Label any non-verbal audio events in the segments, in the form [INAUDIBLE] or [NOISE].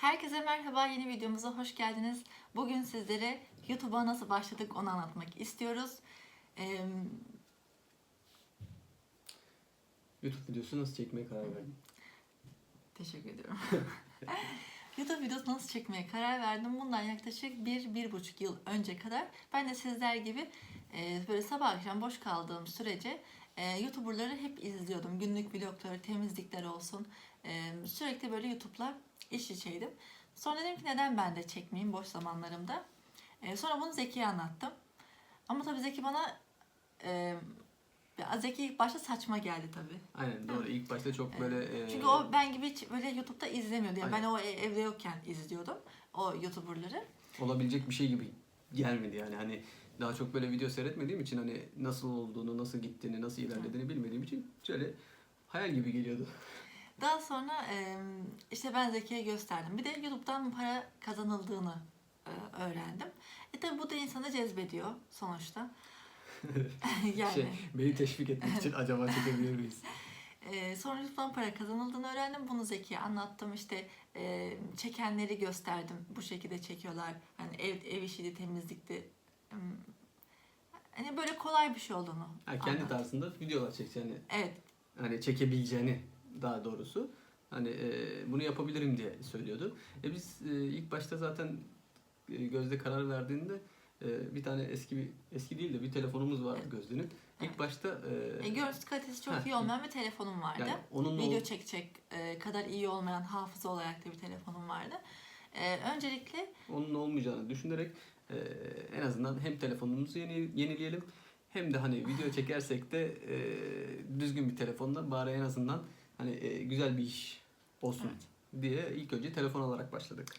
Herkese merhaba, yeni videomuza hoş geldiniz. Bugün sizlere YouTube'a nasıl başladık onu anlatmak istiyoruz. Ee, YouTube videosu nasıl çekmeye karar verdin? teşekkür ediyorum. [LAUGHS] YouTube videosu nasıl çekmeye karar verdim. Bundan yaklaşık bir, bir buçuk yıl önce kadar ben de sizler gibi e, böyle sabah akşam boş kaldığım sürece e, YouTuber'ları hep izliyordum. Günlük vlogları, temizlikler olsun. E, sürekli böyle YouTube'la iş içeydim. Sonra dedim ki neden ben de çekmeyeyim boş zamanlarımda. E, sonra bunu Zeki'ye anlattım. Ama tabii Zeki bana e, Zeki ilk başta saçma geldi tabii. Aynen doğru. İlk başta çok böyle... e, Çünkü o ben gibi hiç böyle YouTube'da izlemiyordu. Yani ben o e- evde yokken izliyordum o YouTuber'ları. olabilecek bir şey gibi gelmedi yani. Hani daha çok böyle video seyretmediğim için hani nasıl olduğunu, nasıl gittiğini, nasıl ilerlediğini bilmediğim için şöyle hayal gibi geliyordu. Daha sonra e, işte ben Zeki'ye gösterdim. Bir de YouTube'dan para kazanıldığını e, öğrendim. E tabi bu da insanı cezbediyor sonuçta. [LAUGHS] yani Şey, beni teşvik etmek için acaba çekebilir miyiz? [LAUGHS] e, sonra YouTube'dan para kazanıldığını öğrendim. Bunu Zeki'ye anlattım. İşte e, çekenleri gösterdim. Bu şekilde çekiyorlar. Hani ev, ev işiydi, temizlikti. Hmm, Hani böyle kolay bir şey olduğunu Ha, kendi anlattım. tarzında videolar çekeceğini, Evet, hani çekebileceğini daha doğrusu. Hani e, bunu yapabilirim diye söylüyordu. E biz e, ilk başta zaten e, Gözde karar verdiğinde e, bir tane eski bir eski değil de bir telefonumuz vardı Evet. Gözde'nin. İlk Evet. başta e, E, görüntü kalitesi çok Heh. iyi olmayan bir telefonum vardı. yani onunla Video çekecek e, kadar iyi olmayan hafıza olarak da bir telefonum vardı. E, öncelikle onun olmayacağını düşünerek e, en azından hem telefonumuzu yeni, yenileyelim hem de hani video çekersek de e, düzgün bir telefonla bari en azından hani e, güzel bir iş olsun diye ilk önce telefon alarak başladık.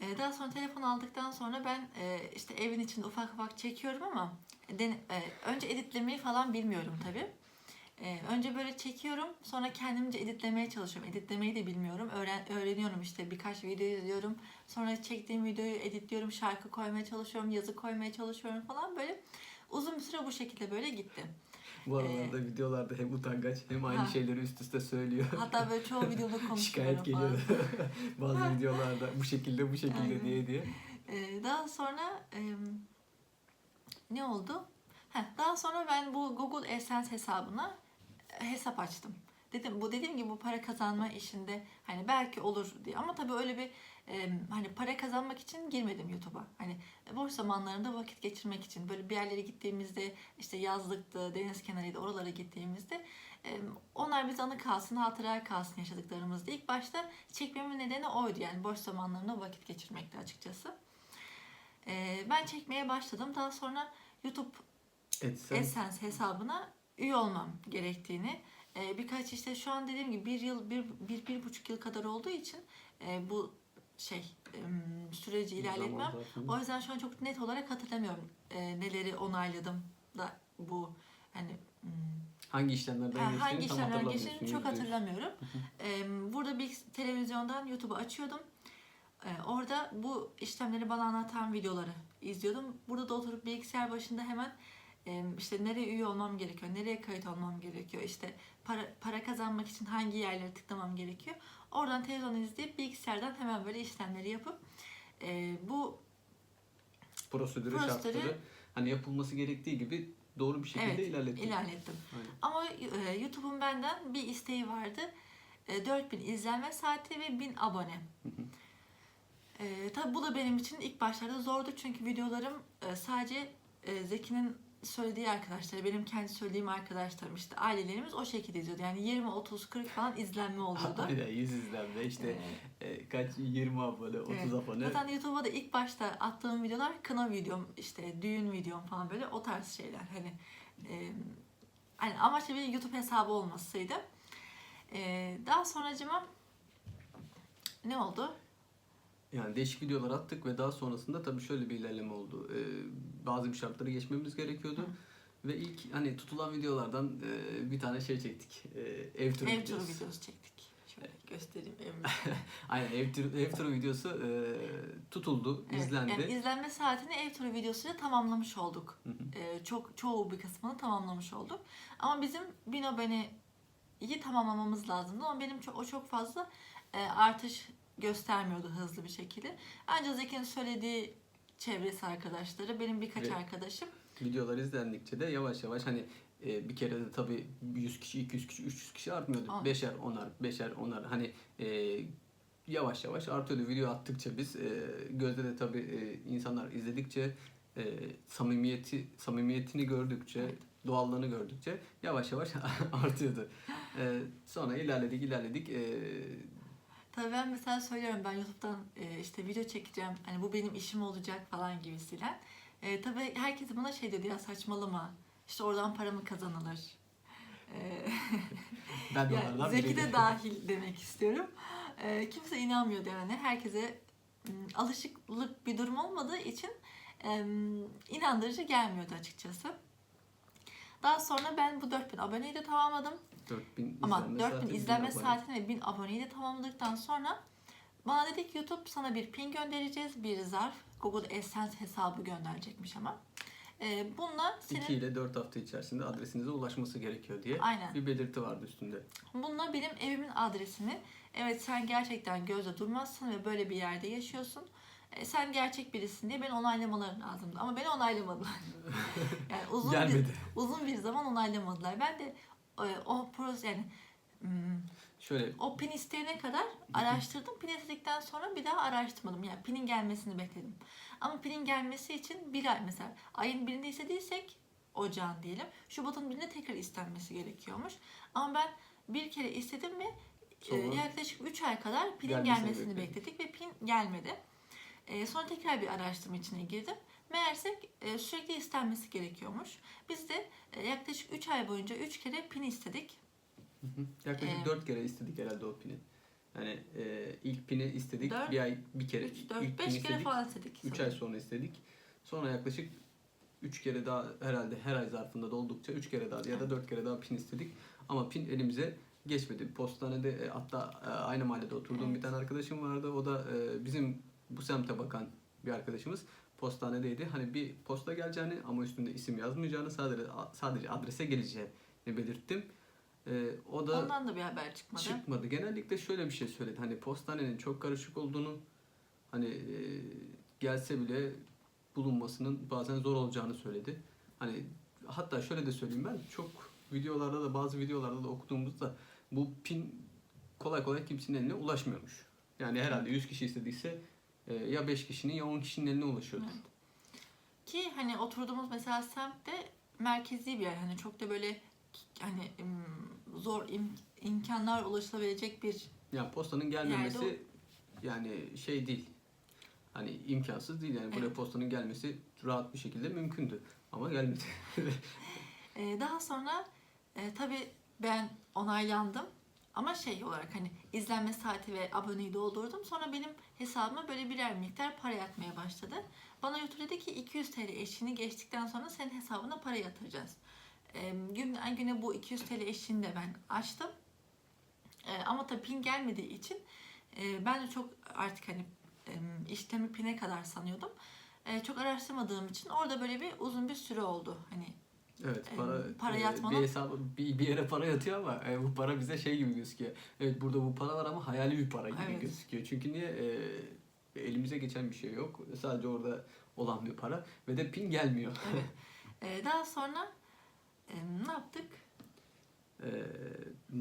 e, daha sonra telefon aldıktan sonra ben e, işte evin içinde ufak ufak çekiyorum ama den- e, önce editlemeyi falan bilmiyorum tabii. E, önce böyle çekiyorum sonra kendimce editlemeye çalışıyorum. Editlemeyi de bilmiyorum. Öğren öğreniyorum işte birkaç video izliyorum. Sonra çektiğim videoyu editliyorum. Şarkı koymaya çalışıyorum. Yazı koymaya çalışıyorum falan böyle. Uzun bir süre bu şekilde böyle gitti. Bu aralarda videolarda hem utangaç hem aynı Ha. şeyleri üst üste söylüyor. Hatta böyle çoğu [LAUGHS] videoda konuşuyorum Şikayet geliyor [LAUGHS] bazı videolarda bu şekilde bu şekilde Aynen. diye diye. Ee, daha sonra e, ne oldu? Heh, daha sonra ben bu Google AdSense hesabına e, hesap açtım. Dedim bu dediğim gibi bu para kazanma işinde hani belki olur diye ama tabii öyle bir e, hani para kazanmak için girmedim YouTube'a. Hani boş zamanlarında vakit geçirmek için böyle bir yerlere gittiğimizde işte yazlıktı, deniz kenarıydı oralara gittiğimizde e, onlar bize anı kalsın, hatıra kalsın yaşadıklarımızda. İlk başta çekmemin nedeni oydu yani boş zamanlarında vakit geçirmekti açıkçası. Ee, ben çekmeye başladım. Daha sonra YouTube Etsen AdSense hesabına üye olmam gerektiğini e, birkaç işte şu an dediğim gibi bir yıl bir, bir, bir buçuk yıl kadar olduğu için e, bu şey süreci ilerletmem. O yüzden şu an çok net olarak hatırlamıyorum e, neleri onayladım da bu hani hangi işlemlerden Ha, geçtiğini hangi tam işlemler hatırlamıyorsun. geçtiğini çok hatırlamıyorum. Burada bir televizyondan YouTube'u açıyordum. Ee, orada bu işlemleri bana anlatan videoları izliyordum. Burada da oturup bilgisayar başında hemen e, işte nereye üye olmam gerekiyor, nereye kayıt olmam gerekiyor, işte para, para kazanmak için hangi yerlere tıklamam gerekiyor. Oradan televizyon izleyip bilgisayardan hemen böyle işlemleri yapıp e, bu prosedürü, Prosedürü- şartları hani yapılması gerektiği gibi doğru bir şekilde evet ilerlettik. ilerlettim. Aynen. Ama e, YouTube'un benden bir isteği vardı. E, 4000 izlenme saati ve 1000 abone. Hı hı. E, tabii bu da benim için ilk başlarda zordu çünkü videolarım e, sadece e, Zeki'nin söylediği arkadaşları, benim kendi söylediğim arkadaşlarım işte ailelerimiz o şekilde izliyordu. Yani 20, 30, 40 falan izlenme oluyordu. [LAUGHS] Aynen 100 izlenme işte E, e, kaç 20 abone 30 Evet. abone. Zaten YouTube'a da ilk başta attığım videolar kına videom, işte düğün videom falan böyle o tarz şeyler. Hani e, hani amaç bir YouTube hesabı olmasıydı. E, daha sonracıma ne oldu? Yani değişik videolar attık ve daha sonrasında tabii şöyle bir ilerleme oldu. Ee, bazı bir şartları geçmemiz gerekiyordu. Ve ilk hani tutulan videolardan e, bir tane şey çektik. E, ev turu Ev videosu. turu videosu çektik. Şöyle göstereyim. [LAUGHS] Aynen ev turu, ev turu videosu e, tutuldu, Evet, izlendi. Yani izlenme saatini ev turu videosuyla tamamlamış olduk. Hı hı. Ee, çok çoğu bir kısmını tamamlamış olduk. Ama bizim bin aboneyi tamamlamamız lazımdı. Ama benim çok, o çok fazla e, artış göstermiyordu hızlı bir şekilde. Ancak Zeki'nin söylediği çevresi arkadaşları, benim birkaç Ve- arkadaşım Videolar izlendikçe de yavaş yavaş hani e, bir kere de tabii 100 kişi, 200 kişi, 300 kişi artmıyordu. An- Beşer, onar, beşer, onar hani e, yavaş yavaş artıyordu. Video attıkça biz e, gözde de tabii e, insanlar izledikçe e, samimiyeti samimiyetini gördükçe Evet. doğallığını gördükçe yavaş yavaş [LAUGHS] artıyordu. E, sonra ilerledik ilerledik. E, Tabii ben mesela söylüyorum ben YouTube'dan e, işte video çekeceğim. Hani bu benim işim olacak falan gibisiyle. E, tabii herkes bana şey dedi ya saçmalama. İşte oradan para mı kazanılır? E, ben de [LAUGHS] yani Zeki de dahil demek istiyorum. E, kimse inanmıyordu yani. Herkese alışıklık bir durum olmadığı için e, inandırıcı gelmiyordu açıkçası. Daha sonra ben bu 4000 aboneyi de tamamladım. 4000 Ama izlenme 4000 saati, izlenme 1000 abone. saatini ve 1000 aboneyi de tamamladıktan sonra bana dedi ki YouTube sana bir pin göndereceğiz. Bir zarf. Google AdSense hesabı gönderecekmiş ama. Ee, bununla senin 2 ile 4 hafta içerisinde adresinize ulaşması gerekiyor diye aynen. bir belirti vardı üstünde. Bununla benim evimin adresini evet sen gerçekten gözle durmazsın ve böyle bir yerde yaşıyorsun. E, sen gerçek birisin diye beni onaylamaları lazımdı. Ama beni onaylamadılar. [LAUGHS] yani uzun bir, Gelmedi. uzun bir zaman onaylamadılar. Ben de o pros yani hmm, Şöyle O pin isteyene kadar araştırdım. Pin istedikten sonra bir daha araştırmadım. Yani pinin gelmesini bekledim. Ama pinin gelmesi için bir ay mesela ayın birinde istediysek ocağın diyelim. Şubat'ın birinde tekrar istenmesi gerekiyormuş. Ama ben bir kere istedim ve e, Sonra yaklaşık 3 ay kadar pinin gelmesini gelmesini bekledik. bekledik ve pin gelmedi. E, sonra tekrar bir araştırma içine girdim. Meğerse e, sürekli istenmesi gerekiyormuş. Biz de e, yaklaşık 3 ay boyunca 3 kere pin istedik. Hı hı. Yaklaşık Ee, 4 kere istedik herhalde o pini. Yani e, ilk pini istedik Dört, bir ay bir kere 3, ilk 4, pini 5 kere istedik. falan istedik. 3 ay sonra istedik. Sonra yaklaşık 3 kere daha herhalde her ay zarfında doldukça 3 kere daha ya da 4 kere daha pin istedik. Ama pin elimize geçmedi. Postanede e, hatta e, aynı mahallede oturduğum Evet. bir tane arkadaşım vardı. O da e, bizim bu semte bakan bir arkadaşımız. Postanedeydi. Hani bir posta geleceğini ama üstünde isim yazmayacağını sadece sadece adrese geleceğini belirttim. E, o da Ondan da bir haber çıkmadı. çıkmadı. Genellikle şöyle bir şey söyledi. Hani postanenin çok karışık olduğunu hani e, gelse bile bulunmasının bazen zor olacağını söyledi. Hani hatta şöyle de söyleyeyim ben çok videolarda da bazı videolarda da okuduğumuzda bu pin kolay kolay kimsenin eline ulaşmıyormuş. Yani herhalde 100 kişi istediyse ya 5 kişinin ya 10 kişinin eline ulaşıyordu. Evet. Ki hani oturduğumuz mesela semtte merkezi bir yer. Hani çok da böyle hani zor im- imkanlar ulaşılabilecek bir Yani postanın gelmemesi Yerde yani şey değil. Hani imkansız değil yani buraya Evet. postanın gelmesi rahat bir şekilde mümkündü ama gelmedi. [LAUGHS] Ee, daha sonra e, tabii ben onaylandım. Ama şey olarak hani izlenme saati ve aboneyi doldurdum. Sonra benim hesabıma böyle birer miktar para yatmaya başladı. Bana YouTube dedi ki 200 TL eşiğini geçtikten sonra senin hesabına para yatıracağız. Ee, günden güne bu 200 TL eşiğini de ben açtım. Ee, ama tabii pin gelmediği için e, ben de çok artık hani e, işlemi pine kadar sanıyordum. E, çok araştırmadığım için orada böyle bir uzun bir süre oldu. Hani Evet para, para e, yatmanın- bir hesabı bir, bir yere para yatıyor ama e, bu para bize şey gibi gözüküyor. Evet burada bu para var ama hayali bir para gibi Evet. gözüküyor. Çünkü niye E, elimize geçen bir şey yok. Sadece orada olan bir para ve de pin gelmiyor. Evet. [LAUGHS] Ee, daha sonra e, ne yaptık? E,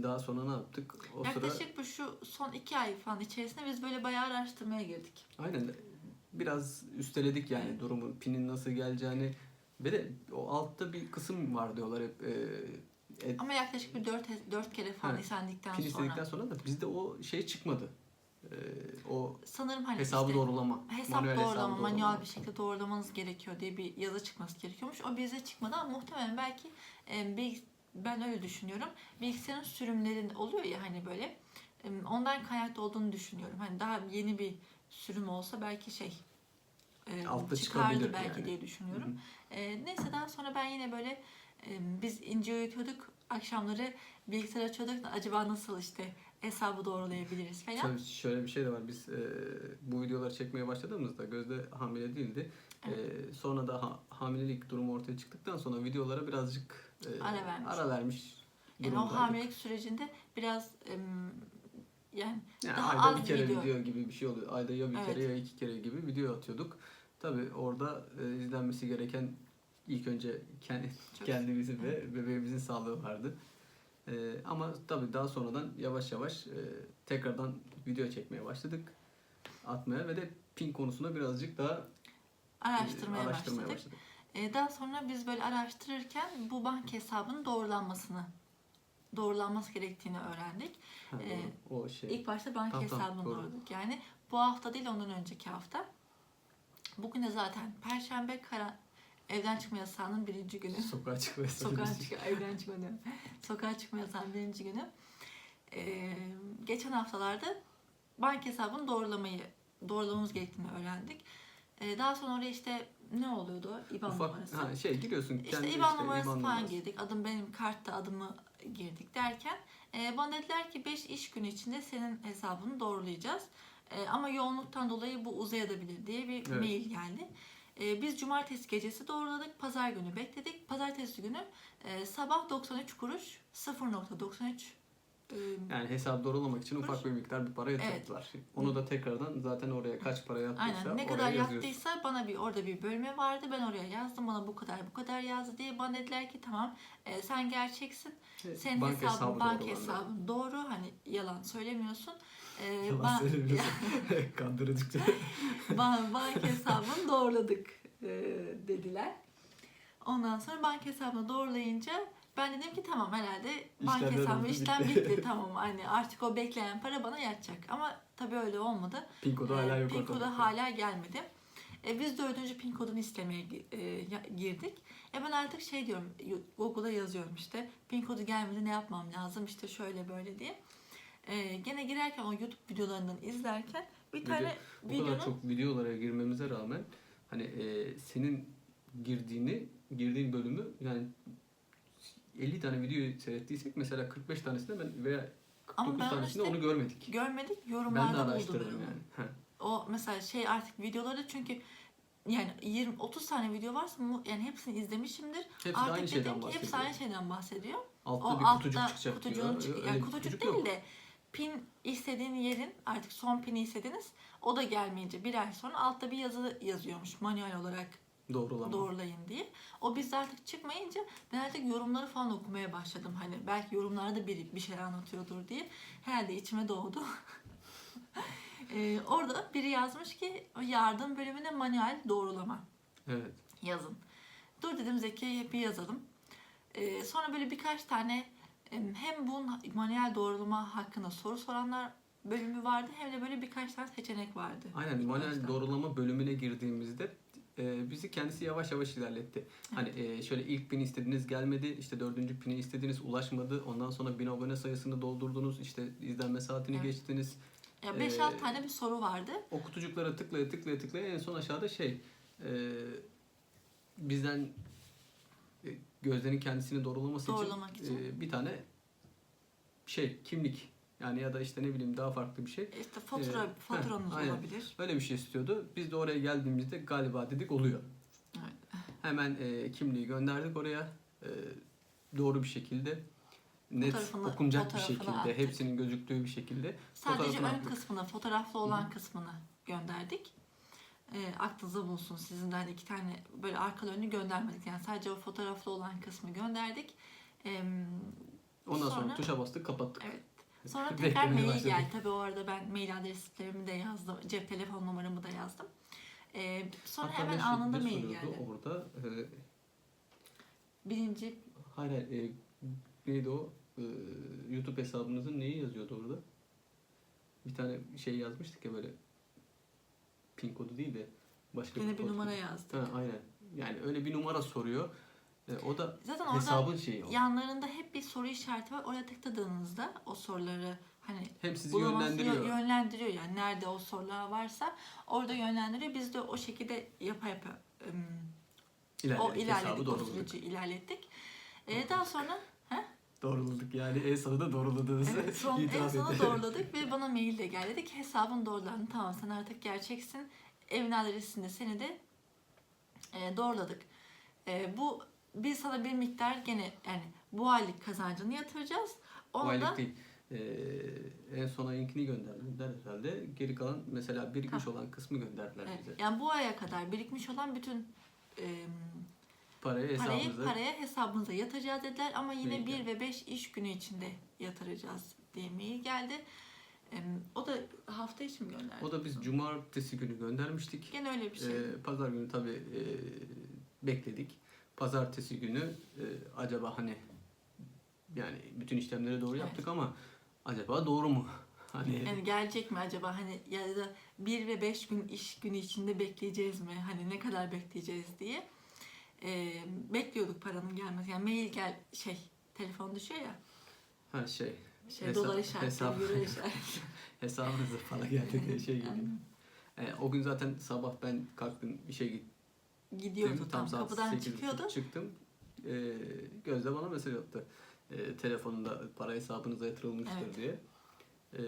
daha sonra ne yaptık? O sıra Yaklaşık bu şu son iki ay falan içerisinde biz böyle bayağı araştırmaya girdik. aynen biraz üsteledik yani Evet. durumu pinin nasıl geleceğini ve de o altta bir kısım var diyorlar hep e, e, Ama yaklaşık bir dört, dört kere falan pin sonra. istedikten sonra da bizde o şey çıkmadı. E, o Sanırım hani hesabı işte doğrulama. hesap manuel hesabı doğrulama, manuel bir şekilde doğrulamanız gerekiyor diye bir yazı çıkması gerekiyormuş. O bize çıkmadı ama muhtemelen belki e, bilgis- ben öyle düşünüyorum. Bilgisayarın sürümlerin oluyor ya hani böyle e, ondan kaynaklı olduğunu düşünüyorum. Hani daha yeni bir sürüm olsa belki şey e, Altta çıkardı çıkabilir belki yani. diye düşünüyorum. Hı hı. E, neyse daha sonra ben yine böyle e, biz ince uyutuyorduk. Akşamları bilgisayar açıyorduk acaba nasıl işte hesabı doğrulayabiliriz falan. Tabii şöyle bir şey de var. Biz e, bu videoları çekmeye başladığımızda Gözde hamile değildi. E, sonra da ha- hamilelik durumu ortaya çıktıktan sonra videolara birazcık e, Ara vermiş. ara vermiş Yani o hamilelik sürecinde biraz em, yani Yani Daha ayda az bir kere video. video. gibi bir şey oluyor. Ayda ya bir Evet. kere ya iki kere gibi video atıyorduk. Tabii orada e, izlenmesi gereken ilk önce kendi, kendimizin ve bebeğimizin sağlığı vardı. E, ama tabii daha sonradan yavaş yavaş e, tekrardan video çekmeye başladık. Atmaya ve de pin konusuna birazcık daha e, araştırmaya, araştırmaya başladık. başladık. Ee, daha sonra biz böyle araştırırken bu banka hesabının doğrulanmasını doğrulanması gerektiğini öğrendik. Ha, Ee, o, şey. İlk başta banka Tamam, tamam, hesabını doğru. doğruladık. Yani bu hafta değil ondan önceki hafta. Bugün de zaten Perşembe kara, evden çıkma yasağının birinci günü. Sokağa çıkmaya Sokağa çalıştık. çık, evden çıkma diyorum. Sokağa çıkma yasağının birinci günü. Ee, geçen haftalarda banka hesabını doğrulamayı, doğrulamamız gerektiğini öğrendik. Ee, daha sonra oraya işte ne oluyordu? İBAN Ufak numarası. ha, şey giriyorsun İşte kendi IBAN işte, numarası IBAN falan numarası. girdik. Adım benim kartta adımı girdik derken e, bana dediler ki 5 iş günü içinde senin hesabını doğrulayacağız. E, ama yoğunluktan dolayı bu uzayabilir diye bir Evet. mail geldi. E, biz cumartesi gecesi doğruladık. Pazar günü bekledik. Pazartesi günü e, sabah 93 kuruş 0.93 e, Yani hesap doğrulamak için ufak bir miktar bir para yatırdılar. Onu da tekrardan zaten oraya kaç para yattıysa Aynen ne kadar yazıyorsun. yattıysa bana bir orada bir bölme vardı. Ben oraya yazdım. Bana bu kadar bu kadar yazdı diye bana dediler ki tamam e, sen gerçeksin. Evet, Senin banka hesabın, hesabı banka doğrulandı. hesabın doğru. Hani yalan söylemiyorsun. Ee, ban-. Kandırıcıkça. ban- banka hesabını doğruladık e, dediler. Ondan sonra banka hesabını doğrulayınca ben dedim ki tamam herhalde banka hesabı işlem bitti. [LAUGHS] tamam hani artık o bekleyen para bana yatacak. Ama tabii öyle olmadı. Pin kodu hala Ee, yok Pin kodu hala gelmedi. E, biz dördüncü pin kodunu istemeye e, girdik. E ben artık şey diyorum, Yo- Google'a yazıyorum işte. Pin kodu gelmedi ne yapmam lazım işte şöyle böyle diye. E, gene girerken o YouTube videolarından izlerken bir tane de O videonun kadar çok videolara girmemize rağmen hani e, senin girdiğini girdiğin bölümü yani 50 tane video seyrettiysek mesela 45 tanesinde ben veya 49 Ama tanesinde işte onu görmedik. görmedik Ben de yorumlarda araştırdım yani. Heh. O mesela şey artık videoları çünkü yani 20 30 tane video varsa mu- yani hepsini izlemişimdir. Hepsi Artık aynı şeyden ki bahsediyor. hepsi aynı şeyden bahsediyor. Altta o bir kutucuk altta çıkacak kutucuğun diyor. çık- yani kutucuk kutucuk değil yok. de pin istediğin yerin artık son pini istediniz. O da gelmeyince bir ay sonra altta bir yazı yazıyormuş manuel olarak Doğrulama. doğrulayın diye. O bizde artık çıkmayınca ben artık yorumları falan okumaya başladım. Hani belki yorumlarda biri bir şey anlatıyordur diye. Herhalde içime doğdu. [LAUGHS] Ee, orada biri yazmış ki yardım bölümüne manuel doğrulama Evet. yazın. Dur dedim Zeki'ye bir yazalım. Ee, sonra böyle birkaç tane hem bu manuel doğrulama hakkında soru soranlar bölümü vardı hem de böyle birkaç tane seçenek vardı. Aynen İlk manuel başta. doğrulama bölümüne girdiğimizde e, bizi kendisi yavaş yavaş ilerletti. Hani e, şöyle ilk pini istediğiniz gelmedi, işte dördüncü pini istediğiniz ulaşmadı. Ondan sonra bin abone sayısını doldurdunuz, işte izlenme saatini Evet. geçtiniz. Ya 5-6 Ee, tane bir soru vardı. O kutucuklara tıklaya tıklaya tıklaya en son aşağıda şey e, bizden e, Gözde'nin kendisini doğrulaması Doğrulamak için, için. e, bir tane şey kimlik yani ya da işte ne bileyim daha farklı bir şey. İşte fatura, Ee, faturanız heh, aynen. olabilir. Öyle bir şey istiyordu. Biz de oraya geldiğimizde galiba dedik oluyor. Evet. Hemen e, kimliği gönderdik oraya. E, doğru bir şekilde net Fotoğrafını- okunacak bir şekilde, attık. hepsinin gözüktüğü bir şekilde Sadece ön attık. kısmını, fotoğraflı olan kısmını gönderdik. E, aklınızda bulunsun sizin de hani iki tane böyle arka önünü göndermedik. Yani sadece o fotoğraflı olan kısmı gönderdik. Em, Ondan sonra, Sonra- tuşa bastık, kapattık. Evet. [LAUGHS] Sonra tekrar mail geldi. Tabii o arada ben mail adreslerimi de yazdım. Cep telefon numaramı da yazdım. Ee, sonra Hatta hemen anında mail geldi. Orada e, Birinci hayır, hayır, e, neydi o? E, YouTube hesabınızın neyi yazıyordu orada? Bir tane şey yazmıştık ya böyle pin kodu değil de başka yine bir kod. numara yazdık. Ha, aynen. Yani öyle bir numara soruyor. E, o da Zaten hesabın şeyi o. yanlarında hep bir soru işareti var. Oraya tıkladığınızda o soruları hani Hem sizi yönlendiriyor. yönlendiriyor yani nerede o sorular varsa orada yönlendiriyor. Biz de o şekilde yapa yapa ım, o İlerledik, hesabı ilerledik, o süreci ilerlettik. Ee, daha sonra Doğruladık yani en sonunda doğruladığınızı Evet, [LAUGHS] son, en itiraf sona doğruladık ve bana mail de geldi. Dedi ki hesabın doğrulandı. Tamam sen artık gerçeksin. Evin adresinde seni de e, doğruladık. E, bu biz sana bir miktar gene yani bu aylık kazancını yatıracağız. Bu Onu aylık değil. Ee, en son ayınkini gönderdiler herhalde. Geri kalan mesela birikmiş olan kısmı gönderdiler Evet, bize. Yani bu aya kadar birikmiş olan bütün e, Parayı parayı hesabımıza paraya hesabınıza yatıracağız dediler ama yine Mail 1 geldi. ve 5 iş günü içinde yatıracağız diye mail geldi. O da hafta içi mi gönderdi? o da biz cumartesi günü göndermiştik. Gene öyle bir şey. Ee, pazar günü tabii e, bekledik. Pazartesi günü e, acaba hani yani bütün işlemleri doğru Evet. yaptık ama acaba doğru mu? [LAUGHS] Hani Yani gelecek mi acaba hani ya da 1 ve 5 gün iş günü içinde bekleyeceğiz mi? Hani ne kadar bekleyeceğiz diye. E, bekliyorduk paranın gelmesi. Yani mail gel şey telefon düşüyor ya. ha şey Şey Hesap- dolar işareti, hesap- euro işareti. [LAUGHS] hesabınıza para geldi diye şey geliyor. E, o gün zaten sabah ben kalktım işe gittim. Gidiyordu tam, saat kapıdan 8.30 çıkıyordu. Çıktım. E, Gözde bana mesaj attı. E, telefonunda para hesabınıza yatırılmıştır Evet. diye. E,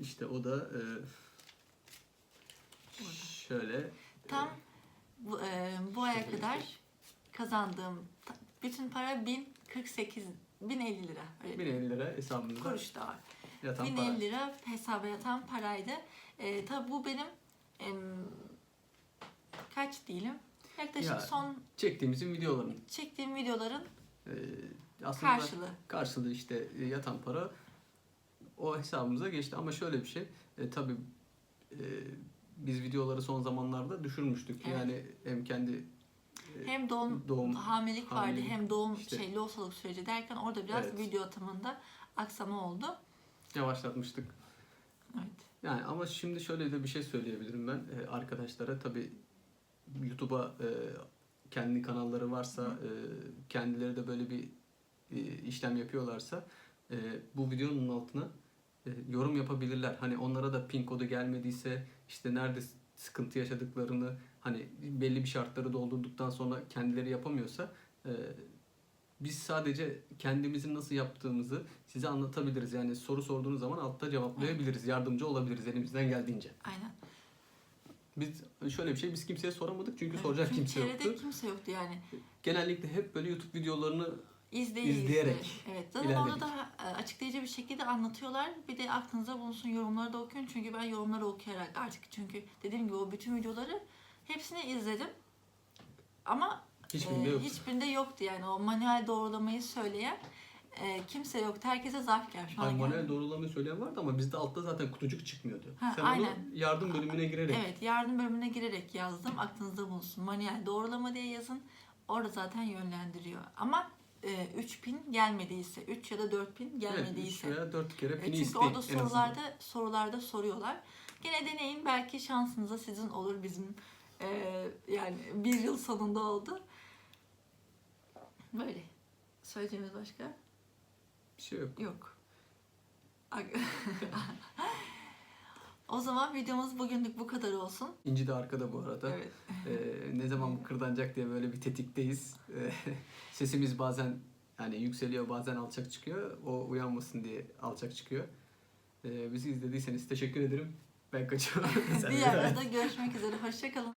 işte o da e, şöyle Tam bu, e, bu aya kadar kazandığım ta- bütün para 1048 1050 lira. Öyle 1050 lira hesabımıza kuruş da var. yatan 1050 para. lira hesaba yatan paraydı. E, tabi bu benim em, kaç diyelim yaklaşık Ya, son Çektiğimizin videolarının çektiğim videoların e, aslında karşılığı. karşılığı işte e, yatan para o hesabımıza geçti ama şöyle bir şey e, tabii e, biz videoları son zamanlarda düşürmüştük Evet. yani hem kendi e, Hem doğum, doğum hamilelik vardı hamilelik, hem doğum işte. şey lohusalık süreci derken orada biraz Evet. video atımında aksama oldu. yavaşlatmıştık. Evet. Yani ama şimdi şöyle de bir şey söyleyebilirim ben e, arkadaşlara tabii YouTube'a e, kendi kanalları varsa e, kendileri de böyle bir e, işlem yapıyorlarsa e, bu videonun altına e, yorum yapabilirler. Hani onlara da pin kodu gelmediyse işte nerede sıkıntı yaşadıklarını hani belli bir şartları doldurduktan sonra kendileri yapamıyorsa e, biz sadece kendimizin nasıl yaptığımızı size anlatabiliriz. Yani soru sorduğunuz zaman altta cevaplayabiliriz. Yardımcı olabiliriz elimizden geldiğince. Aynen. Biz şöyle bir şey biz kimseye soramadık çünkü Evet, soracak çünkü kimse yoktu. kimse yoktu yani. Genellikle hep böyle YouTube videolarını İzleye İzleyerek izleye. Evet. Zaten ilerledik. orada da e, açıklayıcı bir şekilde anlatıyorlar. Bir de aklınıza bulunsun yorumları da okuyun. Çünkü ben yorumları okuyarak artık çünkü dediğim gibi o bütün videoları hepsini izledim. Ama hiçbirinde e, yok. hiçbirinde yoktu yani o manuel doğrulamayı söyleyen e, kimse yoktu. Herkese zarf gelmiş. Hayır, manuel doğrulamayı söyleyen vardı ama bizde altta zaten kutucuk çıkmıyordu. Ha, Sen aynen. onu yardım bölümüne girerek Evet yardım bölümüne girerek yazdım. Aklınızda bulunsun. Manuel doğrulama diye yazın. Orada zaten yönlendiriyor. Ama e, 3000 gelmediyse, 3 ya da 4000 evet, üç gelmediyse. veya dört kere E, pini Çünkü isteyin orada sorularda sorularda soruyorlar. Gene deneyin belki şansınıza sizin olur bizim e, yani bir yıl sonunda oldu. Böyle. Söyleyeceğimiz başka Bir şey yok. yok. [LAUGHS] [LAUGHS] o zaman videomuz bugünlük bu kadar olsun. İnci de arkada bu arada. Evet. Ee, ne zaman bu kırdanacak diye böyle bir tetikteyiz. Ee, sesimiz bazen yani yükseliyor bazen alçak çıkıyor. O uyanmasın diye alçak çıkıyor. Ee, bizi izlediyseniz teşekkür ederim. Ben kaçıyorum. [LAUGHS] Diğer arada görüşmek üzere. Hoşçakalın.